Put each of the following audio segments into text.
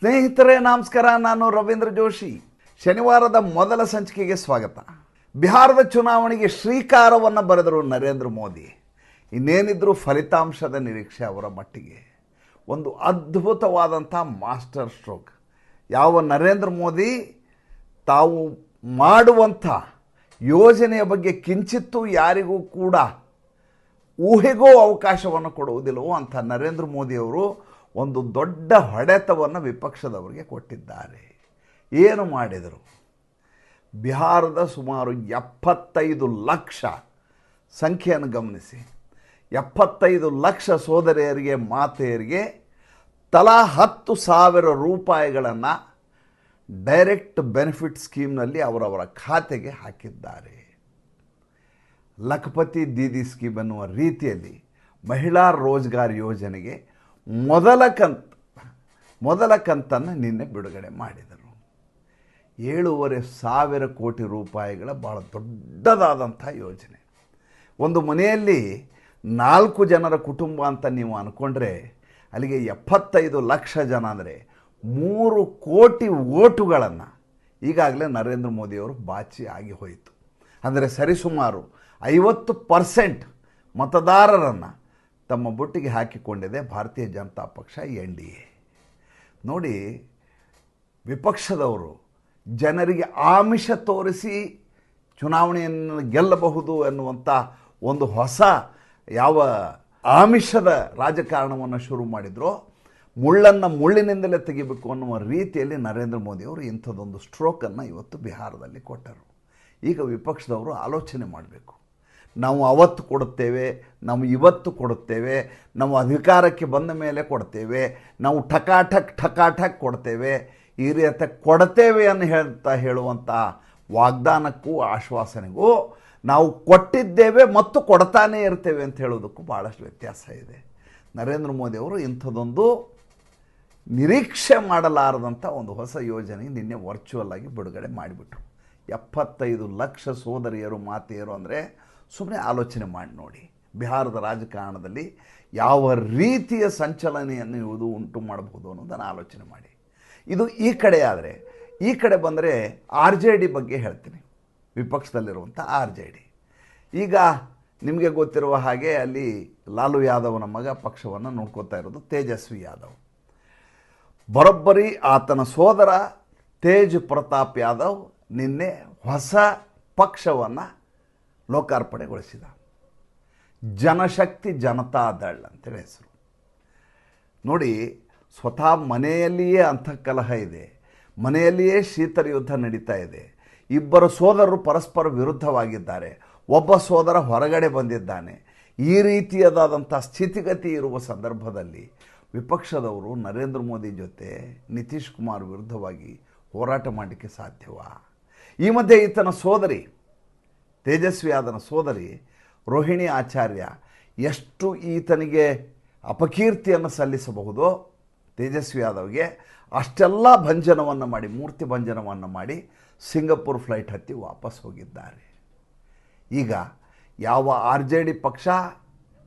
ಸ್ನೇಹಿತರೆ, ನಮಸ್ಕಾರ. ನಾನು ರವೀಂದ್ರ ಜೋಶಿ. ಶನಿವಾರದ ಮೊದಲ ಸಂಚಿಕೆಗೆ ಸ್ವಾಗತ. ಬಿಹಾರದ ಚುನಾವಣೆಗೆ ಶ್ರೀಕಾರವನ್ನು ಬರೆದರು ನರೇಂದ್ರ ಮೋದಿ. ಇನ್ನೇನಿದ್ರು ಫಲಿತಾಂಶದ ನಿರೀಕ್ಷೆ ಅವರ ಮಟ್ಟಿಗೆ. ಒಂದು ಅದ್ಭುತವಾದಂಥ ಮಾಸ್ಟರ್ ಸ್ಟ್ರೋಕ್. ಯಾವ ನರೇಂದ್ರ ಮೋದಿ ತಾವು ಮಾಡುವಂಥ ಯೋಜನೆಯ ಬಗ್ಗೆ ಕಿಂಚಿತ್ತೂ ಯಾರಿಗೂ ಕೂಡ ಊಹೆಗೂ ಅವಕಾಶವನ್ನು ಕೊಡುವುದಿಲ್ಲವೋ ಅಂಥ ನರೇಂದ್ರ ಮೋದಿಯವರು ಒಂದು ದೊಡ್ಡ ಹೊಡೆತವನ್ನು ವಿಪಕ್ಷದವರಿಗೆ ಕೊಟ್ಟಿದ್ದಾರೆ. ಏನು ಮಾಡಿದರು? ಬಿಹಾರದ ಸುಮಾರು ಎಪ್ಪತ್ತೈದು ಲಕ್ಷ ಸಂಖ್ಯೆಯನ್ನು ಗಮನಿಸಿ. ಎಪ್ಪತ್ತೈದು ಲಕ್ಷ ಸೋದರಿಯರಿಗೆ, ಮಾತೆಯರಿಗೆ ತಲಾ ಹತ್ತು ಸಾವಿರ ರೂಪಾಯಿಗಳನ್ನು ಡೈರೆಕ್ಟ್ ಬೆನಿಫಿಟ್ ಸ್ಕೀಮ್ನಲ್ಲಿ ಅವರವರ ಖಾತೆಗೆ ಹಾಕಿದ್ದಾರೆ. ಲಖಪತಿ ದೀದಿ ಸ್ಕೀಮ್ ಎನ್ನುವ ರೀತಿಯಲ್ಲಿ ಮಹಿಳಾ ರೋಜ್ಗಾರ್ ಯೋಜನೆಗೆ ಮೊದಲ ಕಂತ್, ಮೊದಲ ಕಂತನ್ನು ನಿನ್ನೆ ಬಿಡುಗಡೆ ಮಾಡಿದರು. ಏಳೂವರೆ ಸಾವಿರ ಕೋಟಿ ರೂಪಾಯಿಗಳ ಭಾಳ ದೊಡ್ಡದಾದಂಥ ಯೋಜನೆ. ಒಂದು ಮನೆಯಲ್ಲಿ ನಾಲ್ಕು ಜನರ ಕುಟುಂಬ ಅಂತ ನೀವು ಅಂದ್ಕೊಂಡ್ರೆ ಅಲ್ಲಿಗೆ ಎಪ್ಪತ್ತೈದು ಲಕ್ಷ ಜನ ಅಂದರೆ ಮೂರು ಕೋಟಿ ಓಟುಗಳನ್ನು ಈಗಾಗಲೇ ನರೇಂದ್ರ ಮೋದಿಯವರು ಬಾಚಿ ಆಗಿ ಹೋಯಿತು. ಅಂದರೆ ಸರಿಸುಮಾರು ಐವತ್ತು ಪರ್ಸೆಂಟ್ ಮತದಾರರನ್ನು ತಮ್ಮ ಬುಟ್ಟಿಗೆ ಹಾಕಿಕೊಂಡಿದೆ ಭಾರತೀಯ ಜನತಾ ಪಕ್ಷ, ಎನ್ ಡಿ ಎ. ನೋಡಿ, ವಿಪಕ್ಷದವರು ಜನರಿಗೆ ಆಮಿಷ ತೋರಿಸಿ ಚುನಾವಣೆಯನ್ನು ಗೆಲ್ಲಬಹುದು ಎನ್ನುವಂಥ ಒಂದು ಹೊಸ ಯಾವ ಆಮಿಷದ ರಾಜಕಾರಣವನ್ನು ಶುರು ಮಾಡಿದ್ರೋ, ಮುಳ್ಳನ್ನು ಮುಳ್ಳಿನಿಂದಲೇ ತೆಗಿಬೇಕು ಅನ್ನುವ ರೀತಿಯಲ್ಲಿ ನರೇಂದ್ರ ಮೋದಿಯವರು ಇಂಥದ್ದೊಂದು ಸ್ಟ್ರೋಕನ್ನು ಇವತ್ತು ಬಿಹಾರದಲ್ಲಿ ಕೊಟ್ಟರು. ಈಗ ವಿಪಕ್ಷದವರು ಆಲೋಚನೆ ಮಾಡಬೇಕು. ನಾವು ಅವತ್ತು ಕೊಡುತ್ತೇವೆ, ನಾವು ಇವತ್ತು ಕೊಡುತ್ತೇವೆ, ನಾವು ಅಧಿಕಾರಕ್ಕೆ ಬಂದ ಮೇಲೆ ಕೊಡ್ತೇವೆ, ನಾವು ಠಕಾಠಕ್ ಠಕಾಠಕ್ ಕೊಡ್ತೇವೆ, ಈ ರೀತಿ ಕೊಡ್ತೇವೆ ಅಂತ ಹೇಳ್ತಾ ಹೇಳುವಂಥ ವಾಗ್ದಾನಕ್ಕೂ ಆಶ್ವಾಸನೆಗೂ ನಾವು ಕೊಟ್ಟಿದ್ದೇವೆ ಮತ್ತು ಕೊಡ್ತಾನೇ ಇರ್ತೇವೆ ಅಂತ ಹೇಳೋದಕ್ಕೂ ಭಾಳಷ್ಟು ವ್ಯತ್ಯಾಸ ಇದೆ. ನರೇಂದ್ರ ಮೋದಿಯವರು ಇಂಥದ್ದೊಂದು ನಿರೀಕ್ಷೆ ಮಾಡಲಾರದಂಥ ಒಂದು ಹೊಸ ಯೋಜನೆ ನಿನ್ನೆ ವರ್ಚುವಲ್ ಆಗಿ ಬಿಡುಗಡೆ ಮಾಡಿಬಿಟ್ರು. ಎಪ್ಪತ್ತೈದು ಲಕ್ಷ ಸೋದರಿಯರು, ಮಾತೆಯರು ಅಂದರೆ ಸುಮ್ಮನೆ ಆಲೋಚನೆ ಮಾಡಿ ನೋಡಿ. ಬಿಹಾರದ ರಾಜಕಾರಣದಲ್ಲಿ ಯಾವ ರೀತಿಯ ಸಂಚಲನೆಯನ್ನು ಇವುದು ಉಂಟು ಮಾಡಬಹುದು ಅನ್ನೋದನ್ನು ಆಲೋಚನೆ ಮಾಡಿ. ಇದು ಈ ಕಡೆ ಆದರೆ, ಈ ಕಡೆ ಬಂದರೆ ಆರ್ ಜೆ ಡಿ ಬಗ್ಗೆ ಹೇಳ್ತೀನಿ. ವಿಪಕ್ಷದಲ್ಲಿರುವಂಥ ಆರ್ ಜೆ ಡಿ. ಈಗ ನಿಮಗೆ ಗೊತ್ತಿರುವ ಹಾಗೆ ಅಲ್ಲಿ ಲಾಲು ಯಾದವನ ಮಗ ಪಕ್ಷವನ್ನು ನೋಡ್ಕೋತಾ ಇರೋದು ತೇಜಸ್ವಿ ಯಾದವ್. ಬರೋಬ್ಬರಿ ಆತನ ಸೋದರ ತೇಜ್ ಪ್ರತಾಪ್ ಯಾದವ್ ನಿನ್ನೆ ಹೊಸ ಪಕ್ಷವನ್ನು ಲೋಕಾರ್ಪಣೆಗೊಳಿಸಿದ. ಜನಶಕ್ತಿ ಜನತಾ ದಳ್ ಅಂತೇಳಿ ಹೆಸರು. ನೋಡಿ, ಸ್ವತಃ ಮನೆಯಲ್ಲಿಯೇ ಅಂಥ ಕಲಹ ಇದೆ, ಮನೆಯಲ್ಲಿಯೇ ಶೀತಲ ಯುದ್ಧ ನಡೀತಾ ಇದೆ, ಇಬ್ಬರು ಸೋದರರು ಪರಸ್ಪರ ವಿರುದ್ಧವಾಗಿದ್ದಾರೆ, ಒಬ್ಬ ಸೋದರ ಹೊರಗಡೆ ಬಂದಿದ್ದಾನೆ. ಈ ರೀತಿಯದಾದಂಥ ಸ್ಥಿತಿಗತಿ ಇರುವ ಸಂದರ್ಭದಲ್ಲಿ ವಿಪಕ್ಷದವರು ನರೇಂದ್ರ ಮೋದಿ ಜೊತೆ ನಿತೀಶ್ ಕುಮಾರ್ ವಿರುದ್ಧವಾಗಿ ಹೋರಾಟ ಮಾಡಲಿಕ್ಕೆ ಸಾಧ್ಯವಾ? ಈ ಮಧ್ಯೆ ಈತನ ಸೋದರಿ ತೇಜಸ್ವಿ ಆದನ ಸೋದರಿ ರೋಹಿಣಿ ಆಚಾರ್ಯ ಎಷ್ಟು ಈತನಿಗೆ ಅಪಕೀರ್ತಿಯನ್ನು ಸಲ್ಲಿಸಬಹುದೋ ತೇಜಸ್ವಿ ಯಾದವ್ಗೆ ಅಷ್ಟೆಲ್ಲ ಭಂಜನವನ್ನು ಮಾಡಿ, ಮೂರ್ತಿ ಭಂಜನವನ್ನು ಮಾಡಿ ಸಿಂಗಪುರ್ ಫ್ಲೈಟ್ ಹತ್ತಿ ವಾಪಸ್ ಹೋಗಿದ್ದಾರೆ. ಈಗ ಯಾವ ಆರ್ ಜೆ ಡಿ ಪಕ್ಷ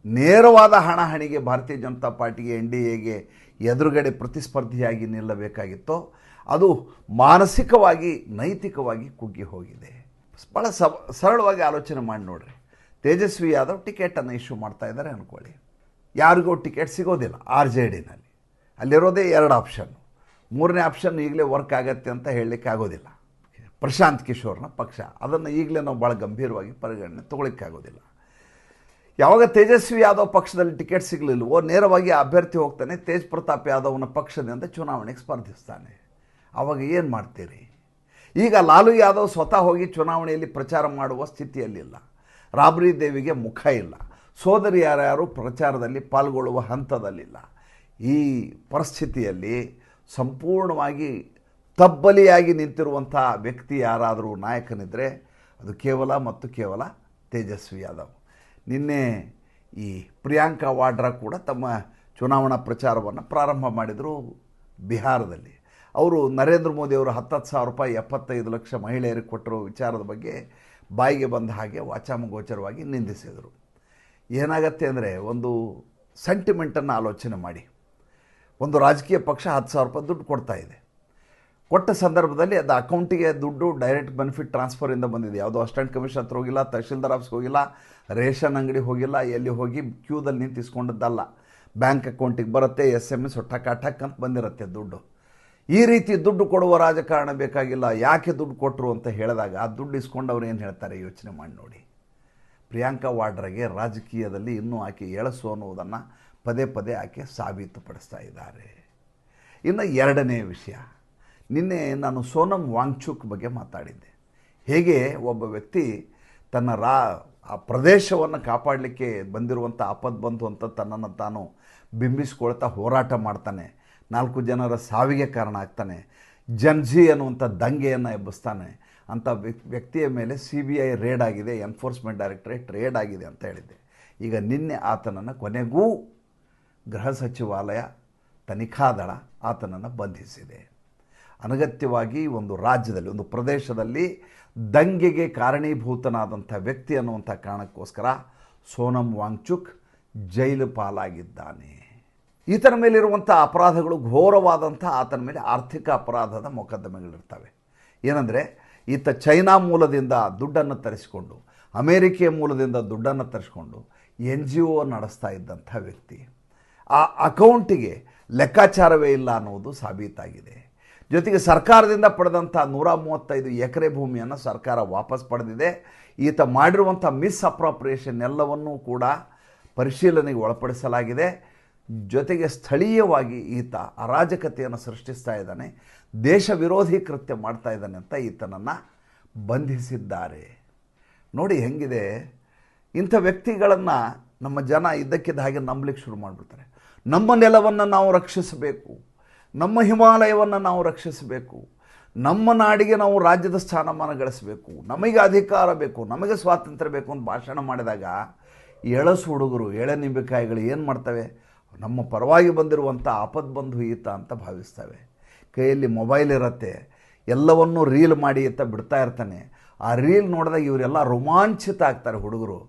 ನೇರವಾದ ಹಣಹಣಿಗೆ ಭಾರತೀಯ ಜನತಾ ಪಾರ್ಟಿಗೆ ಎನ್ ಡಿ ಎಗೆ ಎದುರುಗಡೆ ಪ್ರತಿಸ್ಪರ್ಧಿಯಾಗಿ ನಿಲ್ಲಬೇಕಾಗಿತ್ತೋ, ಅದು ಮಾನಸಿಕವಾಗಿ, ನೈತಿಕವಾಗಿ ಕುಗ್ಗಿ ಹೋಗಿದೆ. ಭಾಳ ಸರಳವಾಗಿ ಆಲೋಚನೆ ಮಾಡಿ ನೋಡ್ರಿ. ತೇಜಸ್ವಿ ಯಾದವ್ ಟಿಕೆಟನ್ನು ಇಶ್ಯೂ ಮಾಡ್ತಾ ಇದ್ದಾರೆ ಅಂದ್ಕೊಳ್ಳಿ ಯಾರಿಗೂ ಟಿಕೆಟ್ ಸಿಗೋದಿಲ್ಲ ಆರ್ ಜೆ ಡಿನಲ್ಲಿ ಅಲ್ಲಿರೋದೇ ಎರಡು ಆಪ್ಷನ್ ಮೂರನೇ ಆಪ್ಷನ್ ಈಗಲೇ ವರ್ಕ್ ಆಗತ್ತೆ ಅಂತ ಹೇಳಲಿಕ್ಕೆ ಆಗೋದಿಲ್ಲ. ಪ್ರಶಾಂತ್ ಕಿಶೋರ್ನ ಪಕ್ಷ. ಅದನ್ನು ಈಗಲೇ ನಾವು ಭಾಳ ಗಂಭೀರವಾಗಿ ಪರಿಗಣನೆ ತೊಗೊಳಿಕ್ಕಾಗೋದಿಲ್ಲ ಯಾವಾಗ ತೇಜಸ್ವಿ ಯಾದವ್ ಪಕ್ಷದಲ್ಲಿ ಟಿಕೆಟ್ ಸಿಗಲಿಲ್ಲವೋ ನೇರವಾಗಿ ಅಭ್ಯರ್ಥಿ ಹೋಗ್ತಾನೆ, ತೇಜ್ ಪ್ರತಾಪ್ ಯಾದವ್ನ ಪಕ್ಷದಿಂದ ಚುನಾವಣೆಗೆ ಸ್ಪರ್ಧಿಸ್ತಾನೆ. ಆವಾಗ ಏನು ಮಾಡ್ತೀರಿ? ಈಗ ಲಾಲು ಯಾದವ್ ಸ್ವತಃ ಹೋಗಿ ಚುನಾವಣೆಯಲ್ಲಿ ಪ್ರಚಾರ ಮಾಡುವ ಸ್ಥಿತಿಯಲ್ಲಿಲ್ಲ. ರಾಬ್ರಿ ದೇವಿಗೆ ಮುಖ ಇಲ್ಲ. ಸೋದರಿ ಯಾರ್ಯಾರು ಪ್ರಚಾರದಲ್ಲಿ ಪಾಲ್ಗೊಳ್ಳುವ ಹಂತದಲ್ಲಿಲ್ಲ. ಈ ಪರಿಸ್ಥಿತಿಯಲ್ಲಿ ಸಂಪೂರ್ಣವಾಗಿ ತಬ್ಬಲಿಯಾಗಿ ನಿಂತಿರುವಂಥ ವ್ಯಕ್ತಿ ಯಾರಾದರೂ ನಾಯಕನಿದ್ದರೆ ಅದು ಕೇವಲ ಮತ್ತು ಕೇವಲ ತೇಜಸ್ವಿ ಯಾದವ್. ನಿನ್ನೆ ಈ ಪ್ರಿಯಾಂಕಾ ವಾಡ್ರಾ ಕೂಡ ತಮ್ಮ ಚುನಾವಣಾ ಪ್ರಚಾರವನ್ನು ಪ್ರಾರಂಭ ಮಾಡಿದರು ಬಿಹಾರದಲ್ಲಿ. ಅವರು ನರೇಂದ್ರ ಮೋದಿಯವರು ಹತ್ತತ್ತು ಸಾವಿರ ರೂಪಾಯಿ ಎಪ್ಪತ್ತೈದು ಲಕ್ಷ ಮಹಿಳೆಯರಿಗೆ ಕೊಟ್ಟಿರೋ ವಿಚಾರದ ಬಗ್ಗೆ ಬಾಯಿಗೆ ಬಂದ ಹಾಗೆ ವಾಚಾಮಗೋಚರವಾಗಿ ನಿಂದಿಸಿದರು. ಏನಾಗತ್ತೆ ಅಂದರೆ ಒಂದು ಸೆಂಟಿಮೆಂಟನ್ನು ಆಲೋಚನೆ ಮಾಡಿ. ಒಂದು ರಾಜಕೀಯ ಪಕ್ಷ ಹತ್ತು ಸಾವಿರ ರೂಪಾಯಿ ದುಡ್ಡು ಕೊಡ್ತಾ ಇದೆ. ಕೊಟ್ಟ ಸಂದರ್ಭದಲ್ಲಿ ಅದು ಅಕೌಂಟಿಗೆ ದುಡ್ಡು ಡೈರೆಕ್ಟ್ ಬೆನಿಫಿಟ್ ಟ್ರಾನ್ಸ್ಫರಿಂದ ಬಂದಿದೆ. ಯಾವುದೋ ಅಸಿಸ್ಟೆಂಟ್ ಕಮಿಷನ್ ಹತ್ರ ಹೋಗಿಲ್ಲ, ತಹಶೀಲ್ದಾರ್ ಆಫೀಸ್ಗೆ ಹೋಗಿಲ್ಲ, ರೇಷನ್ ಅಂಗಡಿ ಹೋಗಿಲ್ಲ, ಎಲ್ಲಿ ಹೋಗಿ ಕ್ಯೂದಲ್ಲಿ ನಿಂತಿಸ್ಕೊಂಡದ್ದಲ್ಲ. ಬ್ಯಾಂಕ್ ಅಕೌಂಟಿಗೆ ಬರುತ್ತೆ, ಎಸ್ ಎಂ ಎಸ್ ಟಕ್ ಅಂತ ಬಂದಿರುತ್ತೆ ದುಡ್ಡು. ಈ ರೀತಿ ದುಡ್ಡು ಕೊಡುವ ರಾಜಕಾರಣ ಬೇಕಾಗಿಲ್ಲ, ಯಾಕೆ ದುಡ್ಡು ಕೊಟ್ಟರು ಅಂತ ಹೇಳಿದಾಗ ಆ ದುಡ್ಡು ಇಸ್ಕೊಂಡವ್ರು ಏನು ಹೇಳ್ತಾರೆ ಯೋಚನೆ ಮಾಡಿ ನೋಡಿ. ಪ್ರಿಯಾಂಕಾ ವಾಡ್ರಾಗೆ ರಾಜಕೀಯದಲ್ಲಿ ಇನ್ನೂ ಆಕೆ ಎಳಸು ಅನ್ನುವುದನ್ನು ಪದೇ ಪದೇ ಆಕೆ ಸಾಬೀತುಪಡಿಸ್ತಾ ಇದ್ದಾರೆ. ಇನ್ನು ಎರಡನೇ ವಿಷಯ, ನಿನ್ನೆ ನಾನು ಸೋನಂ ವಾಂಗ್ಚುಕ್ ಬಗ್ಗೆ ಮಾತಾಡಿದ್ದೆ. ಹೇಗೆ ಒಬ್ಬ ವ್ಯಕ್ತಿ ತನ್ನ ರಾ, ಆ ಪ್ರದೇಶವನ್ನು ಕಾಪಾಡಲಿಕ್ಕೆ ಬಂದಿರುವಂಥ ಆಪತ್ತು ಬಂತು ಅಂತ ತನ್ನನ್ನು ತಾನು ಬಿಂಬಿಸ್ಕೊಳ್ತಾ ಹೋರಾಟ ಮಾಡ್ತಾನೆ. ನಾಲ್ಕು ಜನರ ಸಾವಿಗೆ ಕಾರಣ ಆಗ್ತಾನೆ. ಜನ್ಜಿ ಅನ್ನುವಂಥ ದಂಗೆಯನ್ನು ಎಬ್ಬಿಸ್ತಾನೆ. ಅಂಥ ವ್ಯಕ್- ವ್ಯಕ್ತಿಯ ಮೇಲೆ ಸಿ ಬಿ ಐ ರೇಡ್ ಆಗಿದೆ ಎನ್ಫೋರ್ಸ್ಮೆಂಟ್ ಡೈರೆಕ್ಟರೇಟ್ ರೇಡ್ ಆಗಿದೆ ಅಂತ ಹೇಳಿದ್ದೆ. ಈಗ ನಿನ್ನೆ ಆತನನ್ನು ಕೊನೆಗೂ ಗೃಹ ಸಚಿವಾಲಯ ತನಿಖಾ ದಳ ಆತನನ್ನು ಬಂಧಿಸಿದೆ. ಅನಗತ್ಯವಾಗಿ ಒಂದು ರಾಜ್ಯದಲ್ಲಿ, ಒಂದು ಪ್ರದೇಶದಲ್ಲಿ ದಂಗೆಗೆ ಕಾರಣೀಭೂತನಾದಂಥ ವ್ಯಕ್ತಿ ಅನ್ನುವಂಥ ಕಾರಣಕ್ಕೋಸ್ಕರ ಸೋನಂ ವಾಂಗ್ಚುಕ್ ಜೈಲು ಪಾಲಾಗಿದ್ದಾನೆ. ಈತನ ಮೇಲಿರುವಂಥ ಅಪರಾಧಗಳು ಘೋರವಾದಂಥ ಆತನ ಮೇಲೆ ಆರ್ಥಿಕ ಅಪರಾಧದ ಮೊಕದ್ದಮೆಗಳಿರ್ತವೆ. ಏನಂದರೆ, ಈತ ಚೈನಾ ಮೂಲದಿಂದ ದುಡ್ಡನ್ನು ತರಿಸಿಕೊಂಡು, ಅಮೇರಿಕೆಯ ಮೂಲದಿಂದ ದುಡ್ಡನ್ನು ತರಿಸ್ಕೊಂಡು ಎನ್ ಜಿ ಒ ನಡೆಸ್ತಾ ಇದ್ದಂಥ ವ್ಯಕ್ತಿ. ಆ ಅಕೌಂಟಿಗೆ ಲೆಕ್ಕಾಚಾರವೇ ಇಲ್ಲ ಅನ್ನುವುದು ಸಾಬೀತಾಗಿದೆ. ಜೊತೆಗೆ ಸರ್ಕಾರದಿಂದ ಪಡೆದಂಥ ನೂರ ಮೂವತ್ತೈದು ಎಕರೆ ಭೂಮಿಯನ್ನು ಸರ್ಕಾರ ವಾಪಸ್ ಪಡೆದಿದೆ. ಈತ ಮಾಡಿರುವಂಥ ಮಿಸ್ ಅಪ್ರಾಪ್ರಿಯೇಷನ್ ಎಲ್ಲವನ್ನೂ ಕೂಡ ಪರಿಶೀಲನೆಗೆ ಒಳಪಡಿಸಲಾಗಿದೆ. ಜೊತೆಗೆ ಸ್ಥಳೀಯವಾಗಿ ಈತ ಅರಾಜಕತೆಯನ್ನು ಸೃಷ್ಟಿಸ್ತಾ ಇದ್ದಾನೆ, ದೇಶ ವಿರೋಧಿ ಕೃತ್ಯ ಮಾಡ್ತಾ ಇದ್ದಾನೆ ಅಂತ ಈತನನ್ನು ಬಂಧಿಸಿದ್ದಾರೆ. ನೋಡಿ ಹೆಂಗಿದೆ, ಇಂಥ ವ್ಯಕ್ತಿಗಳನ್ನು ನಮ್ಮ ಜನ ಇದ್ದಕ್ಕಿದ್ದ ಹಾಗೆ ನಂಬಲಿಕ್ಕೆ ಶುರು ಮಾಡಿಬಿಡ್ತಾರೆ. ನಮ್ಮ ನೆಲವನ್ನು ನಾವು ರಕ್ಷಿಸಬೇಕು, ನಮ್ಮ ಹಿಮಾಲಯವನ್ನು ನಾವು ರಕ್ಷಿಸಬೇಕು, ನಮ್ಮ ನಾಡಿಗೆ ನಾವು ರಾಜ್ಯದ ಸ್ಥಾನಮಾನ ಗಳಿಸಬೇಕು, ನಮಗೆ ಅಧಿಕಾರ ಬೇಕು, ನಮಗೆ ಸ್ವಾತಂತ್ರ್ಯ ಬೇಕು ಅಂತ ಭಾಷಣ ಮಾಡಿದಾಗ ಎಳಸು ಹುಡುಗರು, ಎಳೆ ನಿಂಬೆಕಾಯಿಗಳು ಏನು ಮಾಡ್ತವೆ? ನಮ್ಮ ಪರವಾಗಿ ಬಂದಿರುವಂಥ ಆಪದ್ ಬಂಧು ಈತ ಅಂತ ಭಾವಿಸ್ತವೆ. ಕೈಯಲ್ಲಿ ಮೊಬೈಲ್ ಇರುತ್ತೆ, ಎಲ್ಲವನ್ನೂ ರೀಲ್ ಮಾಡಿ ಅಂತ ಬಿಡ್ತಾ ಇರ್ತಾನೆ. ಆ ರೀಲ್ ನೋಡಿದಾಗ ಇವರೆಲ್ಲ ರೋಮಾಂಚಿತ ಆಗ್ತಾರೆ ಹುಡುಗರು.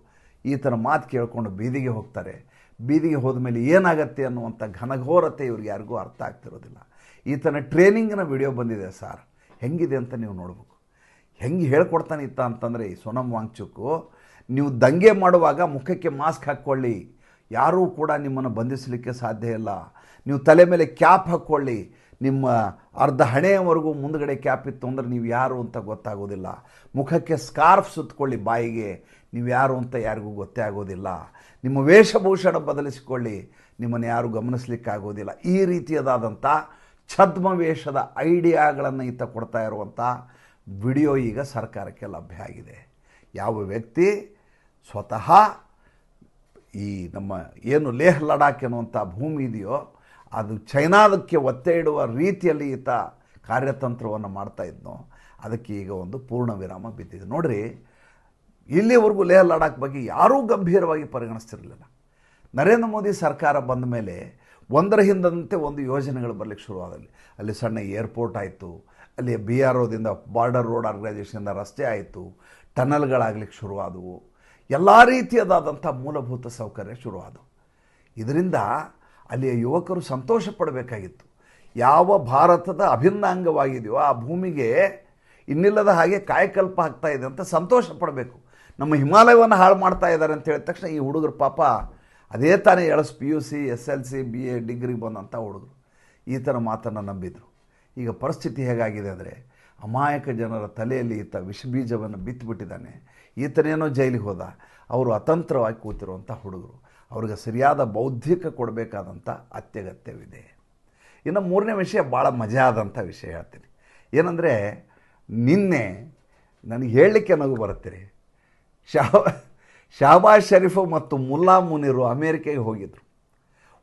ಈತನ ಮಾತು ಕೇಳಿಕೊಂಡು ಬೀದಿಗೆ ಹೋಗ್ತಾರೆ. ಬೀದಿಗೆ ಹೋದ ಮೇಲೆ ಏನಾಗತ್ತೆ ಅನ್ನುವಂಥ ಘನಘೋರತೆ ಇವ್ರಿಗೆ ಯಾರಿಗೂ ಅರ್ಥ ಆಗ್ತಿರೋದಿಲ್ಲ. ಈತನ ಟ್ರೈನಿಂಗಿನ ವಿಡಿಯೋ ಬಂದಿದೆ ಸರ್. ಹೆಂಗಿದೆ ಅಂತ ನೀವು ನೋಡ್ಬೇಕು. ಹೆಂಗೆ ಹೇಳ್ಕೊಡ್ತಾನೆ ಇತ್ತ ಅಂತಂದರೆ, ಈ ಸೋನಂ ವಾಂಗ್ಚುಕ್ಕು ನೀವು ದಂಗೆ ಮಾಡುವಾಗ ಮುಖಕ್ಕೆ ಮಾಸ್ಕ್ ಹಾಕ್ಕೊಳ್ಳಿ. ಯಾರೂ ಕೂಡ ನಿಮ್ಮನ್ನು ಬಂಧಿಸಲಿಕ್ಕೆ ಸಾಧ್ಯ ಇಲ್ಲ. ನೀವು ತಲೆ ಮೇಲೆ ಕ್ಯಾಪ್ ಹಾಕ್ಕೊಳ್ಳಿ. ನಿಮ್ಮ ಅರ್ಧ ಹಣೆಯವರೆಗೂ ಮುಂದುಗಡೆ ಕ್ಯಾಪ್ ಇತ್ತು ಅಂದರೆ ನೀವು ಯಾರು ಅಂತ ಗೊತ್ತಾಗೋದಿಲ್ಲ. ಮುಖಕ್ಕೆ ಸ್ಕಾರ್ಫ್ ಸುತ್ತಕೊಳ್ಳಿ ಬಾಯಿಗೆ. ನೀವು ಯಾರು ಅಂತ ಯಾರಿಗೂ ಗೊತ್ತೇ ಆಗೋದಿಲ್ಲ. ನಿಮ್ಮ ವೇಷಭೂಷಣ ಬದಲಿಸಿಕೊಳ್ಳಿ. ನಿಮ್ಮನ್ನು ಯಾರು ಗಮನಿಸಲಿಕ್ಕಾಗೋದಿಲ್ಲ. ಈ ರೀತಿಯದಾದಂಥ ಛದ್ಮ ವೇಷದ ಐಡಿಯಾಗಳನ್ನು ಈತ ಕೊಡ್ತಾ ಇರುವಂಥ ವಿಡಿಯೋ ಈಗ ಸರ್ಕಾರಕ್ಕೆ ಲಭ್ಯ ಆಗಿದೆ. ಯಾವ ವ್ಯಕ್ತಿ ಸ್ವತಃ ಈ ನಮ್ಮ ಏನು ಲೇಹ್ ಲಡಾಖ್ ಎನ್ನುವಂಥ ಭೂಮಿ ಇದೆಯೋ, ಅದು ಚೈನಾದಕ್ಕೆ ಒತ್ತೆ ಇಡುವ ರೀತಿಯಲ್ಲಿ ಈತ ಕಾರ್ಯತಂತ್ರವನ್ನು ಮಾಡ್ತಾ ಇದ್ನೋ, ಅದಕ್ಕೆ ಈಗ ಒಂದು ಪೂರ್ಣ ವಿರಾಮ ಬಿದ್ದಿದೆ. ನೋಡಿರಿ, ಇಲ್ಲಿವರೆಗೂ ಲೇಹ್ ಲಡಾಖ್ ಬಗ್ಗೆ ಯಾರೂ ಗಂಭೀರವಾಗಿ ಪರಿಗಣಿಸ್ತಿರಲಿಲ್ಲ. ನರೇಂದ್ರ ಮೋದಿ ಸರ್ಕಾರ ಬಂದ ಮೇಲೆ ಒಂದರ ಹಿಂದಂತೆ ಒಂದು ಯೋಜನೆಗಳು ಬರಲಿಕ್ಕೆ ಶುರುವಾದಲ್ಲಿ ಅಲ್ಲಿ ಸಣ್ಣ ಏರ್ಪೋರ್ಟ್ ಆಯಿತು, ಅಲ್ಲಿ ಬಿ ಆರ್ ಒದಿಂದ ಬಾರ್ಡರ್ ರೋಡ್ ಆರ್ಗನೈಸೇಷನಿಂದ ರಸ್ತೆ ಆಯಿತು ಟನಲ್ಗಳಾಗಲಿಕ್ಕೆ ಶುರುವಾದವು. ಎಲ್ಲ ರೀತಿಯದಾದಂಥ ಮೂಲಭೂತ ಸೌಕರ್ಯ ಶುರುವಾದವು. ಇದರಿಂದ ಅಲ್ಲಿಯ ಯುವಕರು ಸಂತೋಷ ಪಡಬೇಕಾಗಿತ್ತು. ಯಾವ ಭಾರತದ ಅಭಿನ್ನ ಅಂಗವಾಗಿದೆಯೋ ಆ ಭೂಮಿಗೆ ಇನ್ನಿಲ್ಲದ ಹಾಗೆ ಕಾಯಕಲ್ಪ ಆಗ್ತಾ ಇದೆ ಅಂತ ಸಂತೋಷ ಪಡಬೇಕು. ನಮ್ಮ ಹಿಮಾಲಯವನ್ನು ಹಾಳು ಮಾಡ್ತಾ ಇದ್ದಾರೆ ಅಂತ ಹೇಳಿದ ತಕ್ಷಣ ಈ ಹುಡುಗರು ಪಾಪ ಅದೇ ತಾನೇ ಎಳಸ್ P U C, S L C, B A ಡಿಗ್ರಿಗೆ ಬಂದಂಥ ಹುಡುಗರು. ಈ ಥರ ಮಾತನ್ನು ನಂಬಿದರು. ಈಗ ಪರಿಸ್ಥಿತಿ ಹೇಗಾಗಿದೆ ಅಂದರೆ ಅಮಾಯಕ ಜನರ ತಲೆಯಲ್ಲಿ ಈತ ವಿಷಬೀಜವನ್ನು ಬಿತ್ತುಬಿಟ್ಟಿದ್ದಾನೆ ಈತನೇನೋ ಜೈಲಿಗೆ ಹೋದ. ಅವರು ಅತಂತ್ರವಾಗಿ ಕೂತಿರುವಂಥ ಹುಡುಗರು. ಅವ್ರಿಗೆ ಸರಿಯಾದ ಬೌದ್ಧಿಕ ಕೊಡಬೇಕಾದಂಥ ಅತ್ಯಗತ್ಯವಿದೆ. ಇನ್ನು ಮೂರನೇ ವಿಷಯ ಭಾಳ ಮಜಾ ಆದಂಥ ವಿಷಯ ಹೇಳ್ತೀನಿ. ಏನಂದರೆ, ನಿನ್ನೆ ನನಗೆ ಹೇಳಲಿಕ್ಕೆ ನಗು ಬರುತ್ತೀರಿ ಶಾಬ, ಶಾಬಾಜ್ ಶರೀಫು ಮತ್ತು ಮುಲ್ಲಾ ಮುನಿರು ಅಮೇರಿಕೆಗೆ ಹೋಗಿದ್ದರು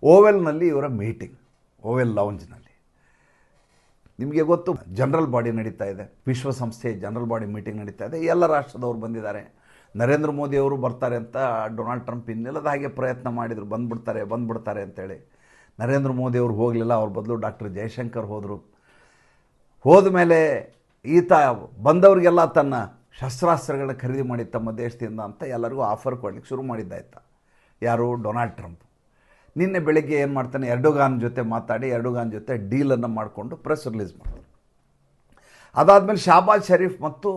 ಓವೆಲ್ನಲ್ಲಿ ಇವರ ಮೀಟಿಂಗ್, ಓವೆಲ್ ಲೌಂಜ್ನಲ್ಲಿ. ನಿಮಗೆ ಗೊತ್ತು ಜನರಲ್ ಬಾಡಿ ನಡೀತಾ ಇದೆ ವಿಶ್ವಸಂಸ್ಥೆ ಜನರಲ್ ಬಾಡಿ ಮೀಟಿಂಗ್ ನಡೀತಾ ಇದೆ, ಎಲ್ಲ ರಾಷ್ಟ್ರದವರು ಬಂದಿದ್ದಾರೆ. ನರೇಂದ್ರ ಮೋದಿ ಅವರು ಬರ್ತಾರೆ ಅಂತ ಡೊನಾಲ್ಡ್ ಟ್ರಂಪ್ ಇನ್ನಿಲ್ಲದ ಹಾಗೆ ಪ್ರಯತ್ನ ಮಾಡಿದರು, ಬಂದ್ಬಿಡ್ತಾರೆ ಬಂದ್ಬಿಡ್ತಾರೆ ಅಂತೇಳಿ. ನರೇಂದ್ರ ಮೋದಿ ಅವರು ಹೋಗಲಿಲ್ಲ, ಅವ್ರ ಬದಲು ಡಾಕ್ಟರ್ ಜಯಶಂಕರ್ ಹೋದರು. ಹೋದ ಮೇಲೆ ಈತ ಬಂದವರಿಗೆಲ್ಲ ತನ್ನ ಶಸ್ತ್ರಾಸ್ತ್ರಗಳನ್ನ ಖರೀದಿ ಮಾಡಿ ತಮ್ಮ ದೇಶದಿಂದ ಅಂತ ಎಲ್ಲರಿಗೂ ಆಫರ್ ಕೊಡ್ಲಿಕ್ಕೆ ಶುರು ಮಾಡಿದ್ದಾಯ್ತ. ಯಾರು? ಡೊನಾಲ್ಡ್ ಟ್ರಂಪ್ ನಿನ್ನೆ ಬೆಳಗ್ಗೆ ಏನು ಮಾಡ್ತಾನೆ? ಎರಡೋಗಾನ್ ಜೊತೆ ಮಾತಾಡಿ, ಎರಡೋಗಾನ್ ಜೊತೆ ಡೀಲನ್ನು ಮಾಡಿಕೊಂಡು ಪ್ರೆಸ್ ರಿಲೀಸ್ ಮಾಡ್ತಾರೆ ಅದಾದಮೇಲೆ ಶಾಬಾಜ್ ಶರೀಫ್ ಮತ್ತು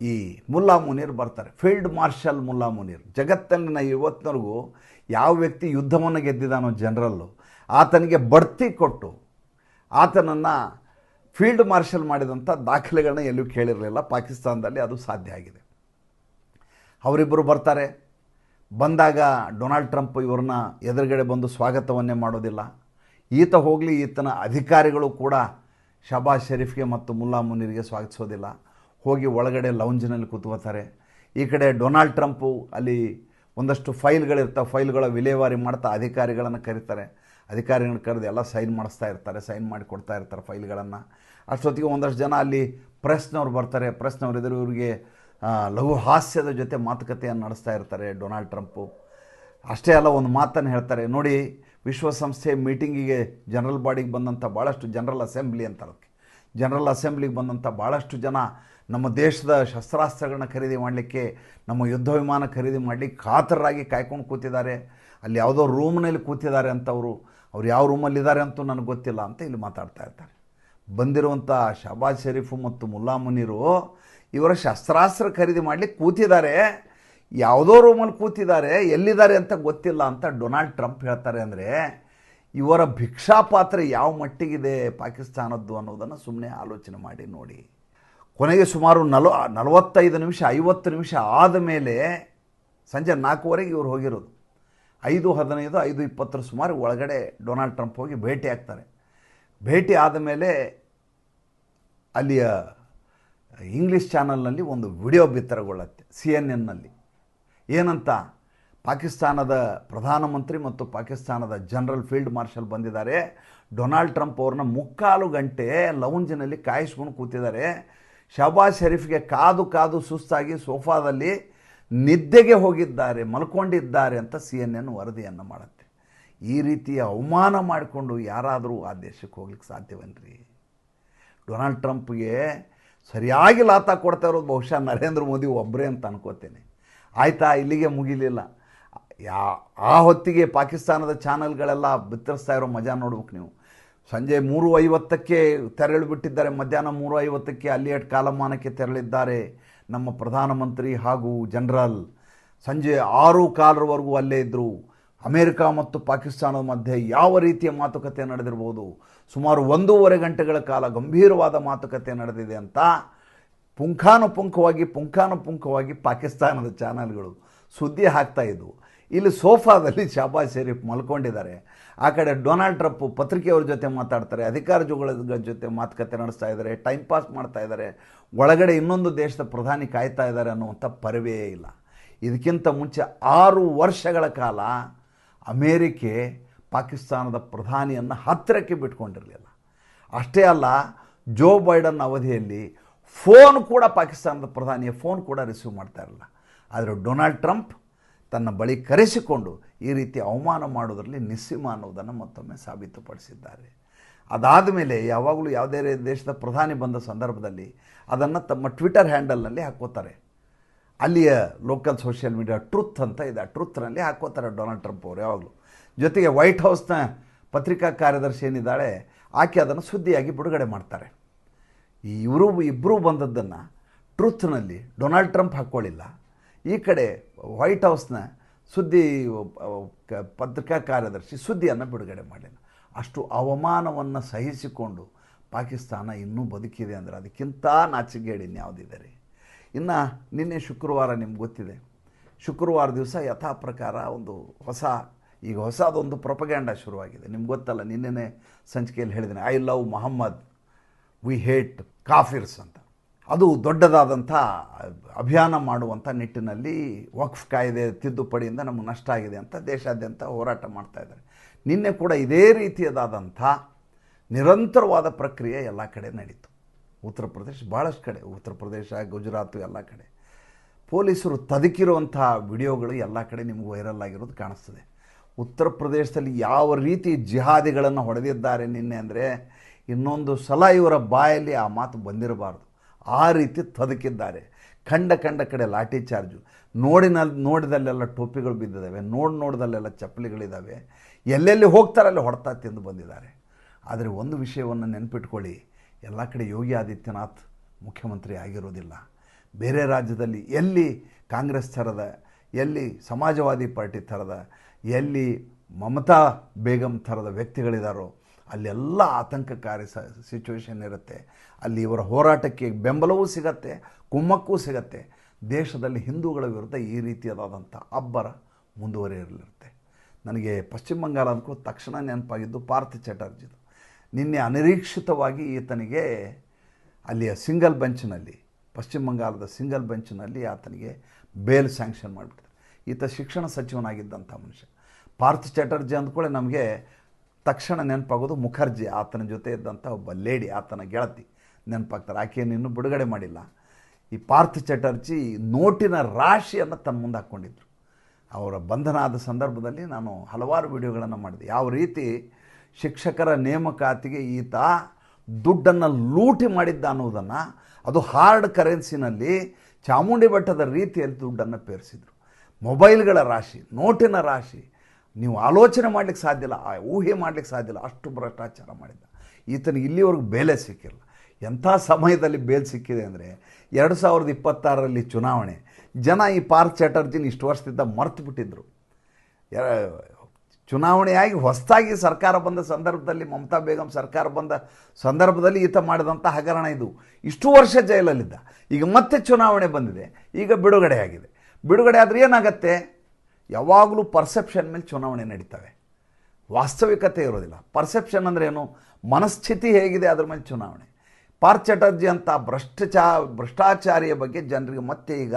ಈ ಮುಲ್ಲಾ ಮುನೀರ್ ಬರ್ತಾರೆ. Field marshal Mullah Munir. ಜಗತ್ತಲ್ಲಿನ ಇವತ್ತಿನವರೆಗೂ ಯಾವ ವ್ಯಕ್ತಿ ಯುದ್ಧವನ್ನು ಗೆದ್ದಿದ್ದಾನೋ ಜನರಲ್ಲು ಆತನಿಗೆ ಬಡ್ತಿ ಕೊಟ್ಟು ಆತನನ್ನು ಫೀಲ್ಡ್ ಮಾರ್ಷಲ್ ಮಾಡಿದಂಥ ದಾಖಲೆಗಳನ್ನ ಎಲ್ಲೂ ಕೇಳಿರಲಿಲ್ಲ. ಪಾಕಿಸ್ತಾನದಲ್ಲಿ ಅದು ಸಾಧ್ಯ ಆಗಿದೆ. ಅವರಿಬ್ಬರು ಬರ್ತಾರೆ. ಬಂದಾಗ ಡೊನಾಲ್ಡ್ ಟ್ರಂಪ್ ಇವ್ರನ್ನ ಎದುರುಗಡೆ ಬಂದು ಸ್ವಾಗತವನ್ನೇ ಮಾಡೋದಿಲ್ಲ. ಈತ ಹೋಗಲಿ, ಈತನ ಅಧಿಕಾರಿಗಳು ಕೂಡ ಶಬಾಜ್ ಶರೀಫ್ಗೆ ಮತ್ತು ಮುಲ್ಲಾ ಮುನೀರ್ಗೆ ಸ್ವಾಗತಿಸೋದಿಲ್ಲ. ಹೋಗಿ ಒಳಗಡೆ ಲೌಂಜಿನಲ್ಲಿ ಕೂತ್ಕೋತಾರೆ ಈ ಕಡೆ ಡೊನಾಲ್ಡ್ ಟ್ರಂಪು ಅಲ್ಲಿ ಒಂದಷ್ಟು ಫೈಲ್ಗಳಿರ್ತಾವೆ ಫೈಲ್ಗಳ ವಿಲೇವಾರಿ ಮಾಡ್ತಾ ಅಧಿಕಾರಿಗಳನ್ನು ಕರೀತಾರೆ. ಅಧಿಕಾರಿಗಳನ್ನ ಕರೆದು ಎಲ್ಲ ಸೈನ್ ಮಾಡಿಸ್ತಾ ಇರ್ತಾರೆ, ಸೈನ್ ಮಾಡಿ ಕೊಡ್ತಾ ಇರ್ತಾರೆ ಫೈಲ್ಗಳನ್ನು. ಅಷ್ಟೊತ್ತಿಗೆ ಒಂದಷ್ಟು ಜನ ಅಲ್ಲಿ ಪ್ರೆಸ್ನವ್ರು ಬರ್ತಾರೆ. ಪ್ರೆಸ್ನವ್ರು ಇದ್ರೆ ಇವರಿಗೆ ಲಘು ಹಾಸ್ಯದ ಜೊತೆ ಮಾತುಕತೆಯನ್ನು ನಡೆಸ್ತಾ ಇರ್ತಾರೆ ಡೊನಾಲ್ಡ್ ಟ್ರಂಪು. ಅಷ್ಟೇ ಅಲ್ಲ, ಒಂದು ಮಾತನ್ನು ಹೇಳ್ತಾರೆ, ನೋಡಿ ವಿಶ್ವಸಂಸ್ಥೆ ಮೀಟಿಂಗಿಗೆ ಜನರಲ್ ಬಾಡಿಗೆ ಬಂದಂಥ ಭಾಳಷ್ಟು ಜನರಲ್ ಅಸೆಂಬ್ಲಿ ಅಂತ ಅದಕ್ಕೆ ಜನರಲ್ ಅಸೆಂಬ್ಲಿಗೆ ಬಂದಂಥ ಭಾಳಷ್ಟು ಜನ ನಮ್ಮ ದೇಶದ ಶಸ್ತ್ರಾಸ್ತ್ರಗಳನ್ನ ಖರೀದಿ ಮಾಡಲಿಕ್ಕೆ, ನಮ್ಮ ಯುದ್ಧ ವಿಮಾನ ಖರೀದಿ ಮಾಡಲಿಕ್ಕೆ ಕಾತರರಾಗಿ ಕಾಯ್ಕೊಂಡು ಕೂತಿದ್ದಾರೆ. ಅಲ್ಲಿ ಯಾವುದೋ ರೂಮ್ನಲ್ಲಿ ಕೂತಿದ್ದಾರೆ ಅಂತ ಅವರು ಅವ್ರು ಯಾವ ರೂಮಲ್ಲಿದ್ದಾರೆ ಅಂತೂ ನನಗೆ ಗೊತ್ತಿಲ್ಲ ಅಂತ ಇಲ್ಲಿ ಮಾತಾಡ್ತಾ ಇರ್ತಾರೆ. ಬಂದಿರುವಂಥ ಶಹಬಾಜ್ ಶರೀಫು ಮತ್ತು ಮುಲ್ಲಾ ಮುನೀರು ಇವರ ಶಸ್ತ್ರಾಸ್ತ್ರ ಖರೀದಿ ಮಾಡಲಿಕ್ಕೆ ಕೂತಿದ್ದಾರೆ. ಯಾವುದೋ ರೂಮಲ್ಲಿ ಕೂತಿದ್ದಾರೆ. ಎಲ್ಲಿದ್ದಾರೆ ಅಂತ ಗೊತ್ತಿಲ್ಲ ಅಂತ ಡೊನಾಲ್ಡ್ ಟ್ರಂಪ್ ಹೇಳ್ತಾರೆ ಅಂದರೆ, ಇವರ ಭಿಕ್ಷಾಪಾತ್ರ ಯಾವ ಮಟ್ಟಿಗಿದೆ ಪಾಕಿಸ್ತಾನದ್ದು ಅನ್ನೋದನ್ನು ಸುಮ್ಮನೆ ಆಲೋಚನೆ ಮಾಡಿ ನೋಡಿ. ಕೊನೆಗೆ ಸುಮಾರು ನಲ, ನಲವತ್ತೈದು ನಿಮಿಷ, ಐವತ್ತು ನಿಮಿಷ ಆದ ಮೇಲೆ ಸಂಜೆ ನಾಲ್ಕೂವರೆಗೆ ಇವರು ಹೋಗಿರೋದು. ಐದು ಹದಿನೈದು, ಐದು ಇಪ್ಪತ್ತರ ಸುಮಾರು ಒಳಗಡೆ ಡೊನಾಲ್ಡ್ ಟ್ರಂಪ್ ಹೋಗಿ ಭೇಟಿ ಆಗ್ತಾರೆ. ಭೇಟಿ ಆದ ಮೇಲೆ ಅಲ್ಲಿಯ ಇಂಗ್ಲೀಷ್ ಚಾನಲ್ನಲ್ಲಿ ಒಂದು ವಿಡಿಯೋ ಬಿತ್ತರಗೊಳ್ಳುತ್ತೆ ಸಿ ಎನ್ ಎನ್ನಲ್ಲಿ ಏನಂತ? ಪಾಕಿಸ್ತಾನದ ಪ್ರಧಾನಮಂತ್ರಿ ಮತ್ತು ಪಾಕಿಸ್ತಾನದ ಜನರಲ್ ಫೀಲ್ಡ್ ಮಾರ್ಷಲ್ ಬಂದಿದ್ದಾರೆ. ಡೊನಾಲ್ಡ್ ಟ್ರಂಪ್ ಅವ್ರನ್ನ ಮುಕ್ಕಾಲು ಗಂಟೆ ಲೌಂಜಿನಲ್ಲಿ ಕಾಯಿಸ್ಕೊಂಡು ಕೂತಿದ್ದಾರೆ. ಶಹಬಾಜ್ ಶರೀಫ್ಗೆ ಕಾದು ಕಾದು ಸುಸ್ತಾಗಿ ಸೋಫಾದಲ್ಲಿ ನಿದ್ದೆಗೆ ಹೋಗಿದ್ದಾರೆ, ಮಲ್ಕೊಂಡಿದ್ದಾರೆ ಅಂತ ಸಿ ಎನ್ ಎನ್ ವರದಿಯನ್ನು ಮಾಡುತ್ತೆ. ಈ ರೀತಿಯ ಅವಮಾನ ಮಾಡಿಕೊಂಡು ಯಾರಾದರೂ ಆ ದೇಶಕ್ಕೆ ಹೋಗ್ಲಿಕ್ಕೆ ಸಾಧ್ಯವೇನ್ರಿ? ಡೊನಾಲ್ಡ್ ಟ್ರಂಪ್ಗೆ ಸರಿಯಾಗಿ ಲಾತ ಕೊಡ್ತಾ ಇರೋದು ಬಹುಶಃ ನರೇಂದ್ರ ಮೋದಿ ಒಬ್ಬರೇ ಅಂತ ಅನ್ಕೋತೇನೆ. ಆಯಿತಾ, ಇಲ್ಲಿಗೆ ಮುಗಿಲಿಲ್ಲ. ಯಾ, ಆ ಹೊತ್ತಿಗೆ ಪಾಕಿಸ್ತಾನದ ಚಾನಲ್ಗಳೆಲ್ಲ ಬಿತ್ತರಿಸ್ತಾ ಇರೋ ಮಜಾ ನೋಡ್ಬೇಕು ನೀವು. ಸಂಜೆ ಮೂರು ಐವತ್ತಕ್ಕೆ ತೆರಳಿಬಿಟ್ಟಿದ್ದಾರೆ. ಮಧ್ಯಾಹ್ನ ಮೂರು ಐವತ್ತಕ್ಕೆ ಅಲ್ಲಿಯಟ್ ಕಾಲಮಾನಕ್ಕೆ ತೆರಳಿದ್ದಾರೆ ನಮ್ಮ ಪ್ರಧಾನಮಂತ್ರಿ ಹಾಗೂ ಜನರಲ್. ಸಂಜೆ ಆರು ಕಾಲರವರೆಗೂ ಅಲ್ಲೇ ಇದ್ದರು ಅಮೇರಿಕಾ ಮತ್ತು ಪಾಕಿಸ್ತಾನದ ಮಧ್ಯೆ ಯಾವ ರೀತಿಯ ಮಾತುಕತೆ ನಡೆದಿರ್ಬೋದು? ಸುಮಾರು ಒಂದೂವರೆ ಗಂಟೆಗಳ ಕಾಲ ಗಂಭೀರವಾದ ಮಾತುಕತೆ ನಡೆದಿದೆ ಅಂತ ಪುಂಖಾನುಪುಂಖವಾಗಿ ಪುಂಖಾನುಪುಂಖವಾಗಿ ಪಾಕಿಸ್ತಾನದ ಚಾನಲ್ಗಳು ಸುದ್ದಿ ಹಾಕ್ತಾ ಇದ್ವು. ಇಲ್ಲಿ ಸೋಫಾದಲ್ಲಿ ಶಾಬಾಜ್ ಶರೀಫ್ ಮಲ್ಕೊಂಡಿದ್ದಾರೆ. ಆ ಕಡೆ ಡೊನಾಲ್ಡ್ ಟ್ರಂಪ್ ಪತ್ರಿಕೆಯವ್ರ ಜೊತೆ ಮಾತಾಡ್ತಾರೆ ಅಧಿಕಾರಿಗಳ ಜೊತೆ ಮಾತುಕತೆ ನಡೆಸ್ತಾ ಇದ್ದಾರೆ, ಟೈಮ್ ಪಾಸ್ ಮಾಡ್ತಾ ಇದ್ದಾರೆ, ಒಳಗಡೆ ಇನ್ನೊಂದು ದೇಶದ ಪ್ರಧಾನಿ ಕಾಯ್ತಾ ಇದ್ದಾರೆ ಅನ್ನುವಂಥ ಪರವೇ ಇಲ್ಲ. ಇದಕ್ಕಿಂತ ಮುಂಚೆ ಆರು ವರ್ಷಗಳ ಕಾಲ ಅಮೇರಿಕೆ ಪಾಕಿಸ್ತಾನದ ಪ್ರಧಾನಿಯನ್ನು ಹತ್ತಿರಕ್ಕೆ ಬಿಟ್ಕೊಂಡಿರಲಿಲ್ಲ. ಅಷ್ಟೇ ಅಲ್ಲ, ಜೋ ಬೈಡನ್ ಅವಧಿಯಲ್ಲಿ ಫೋನ್ ಕೂಡ ಪಾಕಿಸ್ತಾನದ ಪ್ರಧಾನಿಯ ಫೋನ್ ಕೂಡ ರಿಸೀವ್ ಮಾಡ್ತಾ ಇರಲಿಲ್ಲ. ಆದರೆ ಡೊನಾಲ್ಡ್ ಟ್ರಂಪ್ ತನ್ನ ಬಳಿ ಕರೆಸಿಕೊಂಡು ಈ ರೀತಿ ಅವಮಾನ ಮಾಡೋದರಲ್ಲಿ ನಿಸ್ಸೀಮ ಅನ್ನೋದನ್ನು ಮತ್ತೊಮ್ಮೆ ಸಾಬೀತುಪಡಿಸಿದ್ದಾರೆ. ಅದಾದ ಮೇಲೆ ಯಾವಾಗಲೂ ಯಾವುದೇ ದೇಶದ ಪ್ರಧಾನಿ ಬಂದ ಸಂದರ್ಭದಲ್ಲಿ ಅದನ್ನು ತಮ್ಮ ಟ್ವಿಟರ್ ಹ್ಯಾಂಡಲ್ನಲ್ಲಿ ಹಾಕೋತಾರೆ. ಅಲ್ಲಿಯ ಲೋಕಲ್ ಸೋಷಿಯಲ್ ಮೀಡಿಯಾ ಟ್ರೂತ್ ಅಂತ ಇದೆ, ಆ ಟ್ರುತ್ನಲ್ಲಿ ಹಾಕೋತಾರೆ ಡೊನಾಲ್ಡ್ ಟ್ರಂಪ್ ಅವರು ಯಾವಾಗಲೂ. ಜೊತೆಗೆ ವೈಟ್ ಹೌಸ್ನ ಪತ್ರಿಕಾ ಕಾರ್ಯದರ್ಶಿ ಏನಿದ್ದಾಳೆ, ಆಕೆ ಅದನ್ನು ಸುದ್ದಿಯಾಗಿ ಬಿಡುಗಡೆ ಮಾಡ್ತಾರೆ. ಇವರು ಇಬ್ಬರೂ ಬಂದದ್ದನ್ನು ಟ್ರೂತ್ನಲ್ಲಿ ಡೊನಾಲ್ಡ್ ಟ್ರಂಪ್ ಹಾಕ್ಕೊಳ್ಳಿಲ್ಲ. ಈ ಕಡೆ ವೈಟ್ ಹೌಸ್ನ ಸುದ್ದಿ ಪತ್ರಿಕಾ ಕಾರ್ಯದರ್ಶಿ ಸುದ್ದಿಯನ್ನು ಬಿಡುಗಡೆ ಮಾಡಲಿಲ್ಲ. ಅಷ್ಟು ಅವಮಾನವನ್ನು ಸಹಿಸಿಕೊಂಡು ಪಾಕಿಸ್ತಾನ ಇನ್ನೂ ಬದುಕಿದೆ ಅಂದರೆ ಅದಕ್ಕಿಂತ ನಾಚಿಗೇಡಿ ಇನ್ಯಾವುದಿದೆ ರೀ. ಇನ್ನು ನಿನ್ನೆ ಶುಕ್ರವಾರ ನಿಮ್ಗೆ ಗೊತ್ತಿದೆ. ಶುಕ್ರವಾರ ದಿವಸ ಯಥಾ ಪ್ರಕಾರ ಒಂದು ಹೊಸ ಈಗ ಹೊಸದೊಂದು ಪ್ರೊಪಗ್ಯಾಂಡ ಶುರುವಾಗಿದೆ. ನಿಮ್ಗೆ ಗೊತ್ತಲ್ಲ, ನಿನ್ನೆನೇ ಸಂಚಿಕೆಯಲ್ಲಿ ಹೇಳಿದ್ದೇನೆ I love Mohammed we hate kafirs ಅಂತ. ಅದು ದೊಡ್ಡದಾದಂಥ ಅಭಿಯಾನ ಮಾಡುವಂಥ ನಿಟ್ಟಿನಲ್ಲಿ ವಕ್ಫ್ ಕಾಯ್ದೆ ತಿದ್ದುಪಡಿಯಿಂದ ನಮಗೆ ನಷ್ಟ ಆಗಿದೆ ಅಂತ ದೇಶಾದ್ಯಂತ ಹೋರಾಟ ಮಾಡ್ತಾ ಇದ್ದಾರೆ. ನಿನ್ನೆ ಕೂಡ ಇದೇ ರೀತಿಯದಾದಂಥ ನಿರಂತರವಾದ ಪ್ರಕ್ರಿಯೆ ಎಲ್ಲ ಕಡೆ ನಡೀತು. ಉತ್ತರ ಪ್ರದೇಶ ಭಾಳಷ್ಟು ಕಡೆ, ಉತ್ತರ ಪ್ರದೇಶ, ಗುಜರಾತು ಎಲ್ಲ ಕಡೆ. ಪೊಲೀಸರು ತದಕಿರುವಂಥ ವಿಡಿಯೋಗಳು ಎಲ್ಲ ಕಡೆ ನಿಮ್ಗೆ ವೈರಲ್ ಆಗಿರೋದು ಕಾಣಿಸ್ತದೆ. ಉತ್ತರ ಪ್ರದೇಶದಲ್ಲಿ ಯಾವ ರೀತಿ ಜಿಹಾದಿಗಳನ್ನು ಹೊಡೆದಿದ್ದಾರೆ ನಿನ್ನೆ ಅಂದರೆ ಇನ್ನೊಂದು ಸಲ ಇವರ ಬಾಯಲ್ಲಿ ಆ ಮಾತು ಬಂದಿರಬಾರ್ದು. ಆ ರೀತಿ ತದಕಿದ್ದಾರೆ. ಕಂಡ ಕಂಡ ಕಡೆ ಲಾಠಿ ಚಾರ್ಜು. ನೋಡಿನ ನೋಡಿದಲ್ಲೆಲ್ಲ ಟೋಪಿಗಳು ಬಿದ್ದಿದ್ದಾವೆ. ನೋಡಿ ನೋಡಿದಲ್ಲೆಲ್ಲ ಚಪ್ಪಲಿಗಳಿದ್ದಾವೆ. ಎಲ್ಲೆಲ್ಲಿ ಹೋಗ್ತಾರೆ ಅಲ್ಲಿ ಹೊಡೆತ ತಿಂದು ಬಂದಿದ್ದಾರೆ. ಆದರೆ ಒಂದು ವಿಷಯವನ್ನು ನೆನಪಿಟ್ಕೊಳ್ಳಿ. ಎಲ್ಲ ಕಡೆ ಯೋಗಿ ಆದಿತ್ಯನಾಥ್ ಮುಖ್ಯಮಂತ್ರಿ ಆಗಿರೋದಿಲ್ಲ. ಬೇರೆ ರಾಜ್ಯದಲ್ಲಿ ಎಲ್ಲಿ ಕಾಂಗ್ರೆಸ್ ಥರದ ಎಲ್ಲಿ ಸಮಾಜವಾದಿ ಪಾರ್ಟಿ ಥರದ, ಎಲ್ಲಿ ಮಮತಾ ಬೇಗಂ ಥರದ ವ್ಯಕ್ತಿಗಳಿದಾರೋ ಅಲ್ಲೆಲ್ಲ ಆತಂಕಕಾರಿ ಸ ಸಿಚುವೇಶನ್ ಇರುತ್ತೆ. ಅಲ್ಲಿ ಇವರ ಹೋರಾಟಕ್ಕೆ ಬೆಂಬಲವೂ ಸಿಗತ್ತೆ, ಕುಮ್ಮಕ್ಕೂ ಸಿಗತ್ತೆ. ದೇಶದಲ್ಲಿ ಹಿಂದೂಗಳ ವಿರುದ್ಧ ಈ ರೀತಿಯಾದಂಥ ಅಬ್ಬರ ಮುಂದುವರಿಯಲಿರುತ್ತೆ. ನನಗೆ ಪಶ್ಚಿಮ ಬಂಗಾಳ ತಕ್ಷಣ ನೆನಪಾಗಿದ್ದು ಪಾರ್ಥ ಚಟರ್ಜಿದು. ನಿನ್ನೆ ಅನಿರೀಕ್ಷಿತವಾಗಿ ಈತನಿಗೆ ಅಲ್ಲಿಯ ಸಿಂಗಲ್ ಬೆಂಚ್ನಲ್ಲಿ ಪಶ್ಚಿಮ ಬಂಗಾಳದ ಸಿಂಗಲ್ ಬೆಂಚ್ನಲ್ಲಿ ಆತನಿಗೆ ಬೇಲ್ ಸ್ಯಾಂಕ್ಷನ್ ಮಾಡಿಬಿಡ್ತಾರೆ ಈತ ಶಿಕ್ಷಣ ಸಚಿವನಾಗಿದ್ದಂಥ ಮನುಷ್ಯ. ಪಾರ್ಥ್ ಚಟರ್ಜಿ ಅಂದ್ಕೊಳ್ಳೆ ನಮಗೆ ತಕ್ಷಣ ನೆನಪಾಗೋದು ಮುಖರ್ಜಿ, ಆತನ ಜೊತೆ ಇದ್ದಂಥ ಒಬ್ಬ ಲೇಡಿ, ಆತನ ಗೆಳತಿ. ನೆನಪಾಗ್ತಾರೆ. ಆಕೆಯನ್ನು ಇನ್ನೂ ಬಿಡುಗಡೆ ಮಾಡಿಲ್ಲ. ಈ ಪಾರ್ಥ್ ಚಟರ್ಜಿ ನೋಟಿನ ರಾಶಿಯನ್ನು ತನ್ನ ಮುಂದೆ ಹಾಕ್ಕೊಂಡಿದ್ರು. ಅವರ ಬಂಧನ ಆದ ಸಂದರ್ಭದಲ್ಲಿ ನಾನು ಹಲವಾರು ವಿಡಿಯೋಗಳನ್ನು ಮಾಡಿದೆ. ಯಾವ ರೀತಿ ಶಿಕ್ಷಕರ ನೇಮಕಾತಿಗೆ ಈತ ದುಡ್ಡನ್ನು ಲೂಟಿ ಮಾಡಿದ್ದ ಅನ್ನೋದನ್ನು ಅದು ಹಾರ್ಡ್ ಕರೆನ್ಸಿನಲ್ಲಿ ಚಾಮುಂಡಿ ಬೆಟ್ಟದ ರೀತಿಯಲ್ಲಿ ದುಡ್ಡನ್ನು ಪೇರಿಸಿದ್ರು. ಮೊಬೈಲ್ಗಳ ರಾಶಿ, ನೋಟಿನ ರಾಶಿ, ನೀವು ಆಲೋಚನೆ ಮಾಡಲಿಕ್ಕೆ ಸಾಧ್ಯ ಇಲ್ಲ ಊಹೆ ಮಾಡಲಿಕ್ಕೆ ಸಾಧ್ಯ ಇಲ್ಲ, ಅಷ್ಟು ಭ್ರಷ್ಟಾಚಾರ ಮಾಡಿದ್ದ. ಈತನಿಗೆ ಇಲ್ಲಿವರೆಗೂ ಬೇಲೆ ಸಿಕ್ಕಿಲ್ಲ. ಎಂಥ ಸಮಯದಲ್ಲಿ ಬೇಲ್ ಸಿಕ್ಕಿದೆ ಅಂದರೆ ಎರಡು ಸಾವಿರದ ಇಪ್ಪತ್ತಾರರಲ್ಲಿ ಚುನಾವಣೆ, ಜನ ಈ ಪಾರ್ಕ್ ಚಟರ್ಜಿನ ಇಷ್ಟು ವರ್ಷದಿಂದ ಮರ್ತು ಬಿಟ್ಟಿದ್ರು. ಚುನಾವಣೆಯಾಗಿ ಹೊಸದಾಗಿ ಸರ್ಕಾರ ಬಂದ ಸಂದರ್ಭದಲ್ಲಿ ಮಮತಾ ಬೇಗಂ ಸರ್ಕಾರ ಬಂದ ಸಂದರ್ಭದಲ್ಲಿ ಈತ ಮಾಡಿದಂಥ ಹಗರಣ ಇದು. ಇಷ್ಟು ವರ್ಷ ಜೈಲಲ್ಲಿದ್ದ. ಈಗ ಮತ್ತೆ ಚುನಾವಣೆ ಬಂದಿದೆ. ಈಗ ಬಿಡುಗಡೆ ಆಗಿದೆ ಬಿಡುಗಡೆ ಆದರೆ ಏನಾಗತ್ತೆ? ಯಾವಾಗಲೂ ಪರ್ಸೆಪ್ಷನ್ ಮೇಲೆ ಚುನಾವಣೆ ನಡೀತವೆ. ವಾಸ್ತವಿಕತೆ ಇರೋದಿಲ್ಲ. ಪರ್ಸೆಪ್ಷನ್ ಅಂದರೆ ಏನು? ಮನಸ್ಥಿತಿ ಹೇಗಿದೆ ಅದ್ರ ಮೇಲೆ ಚುನಾವಣೆ. ಪಾರ್ಥ ಚಟರ್ಜಿ ಅಂತ ಭ್ರಷ್ಟಾಚಾ, ಭ್ರಷ್ಟಾಚಾರಿಯ ಬಗ್ಗೆ ಜನರಿಗೆ ಮತ್ತೆ ಈಗ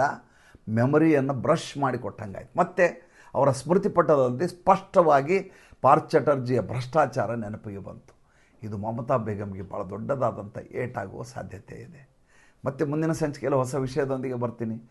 ಮೆಮೊರಿಯನ್ನು ಬ್ರಷ್ ಮಾಡಿಕೊಟ್ಟಂಗಾಯ್ತು ಮತ್ತೆ ಅವರ ಸ್ಮೃತಿ ಪಟದಲ್ಲಿ ಸ್ಪಷ್ಟವಾಗಿ ಪಾರ್ಥ ಚಟರ್ಜಿಯ ಭ್ರಷ್ಟಾಚಾರ ನೆನಪಿಗೆ ಬಂತು. ಇದು ಮಮತಾ ಬೇಗಮ್ಗೆ ಭಾಳ ದೊಡ್ಡದಾದಂಥ ಏಟಾಗುವ ಸಾಧ್ಯತೆ ಇದೆ. ಮತ್ತು ಮುಂದಿನ ಸಂಚಿಕೆಯಲ್ಲಿ ಹೊಸ ವಿಷಯದೊಂದಿಗೆ ಬರ್ತೀನಿ.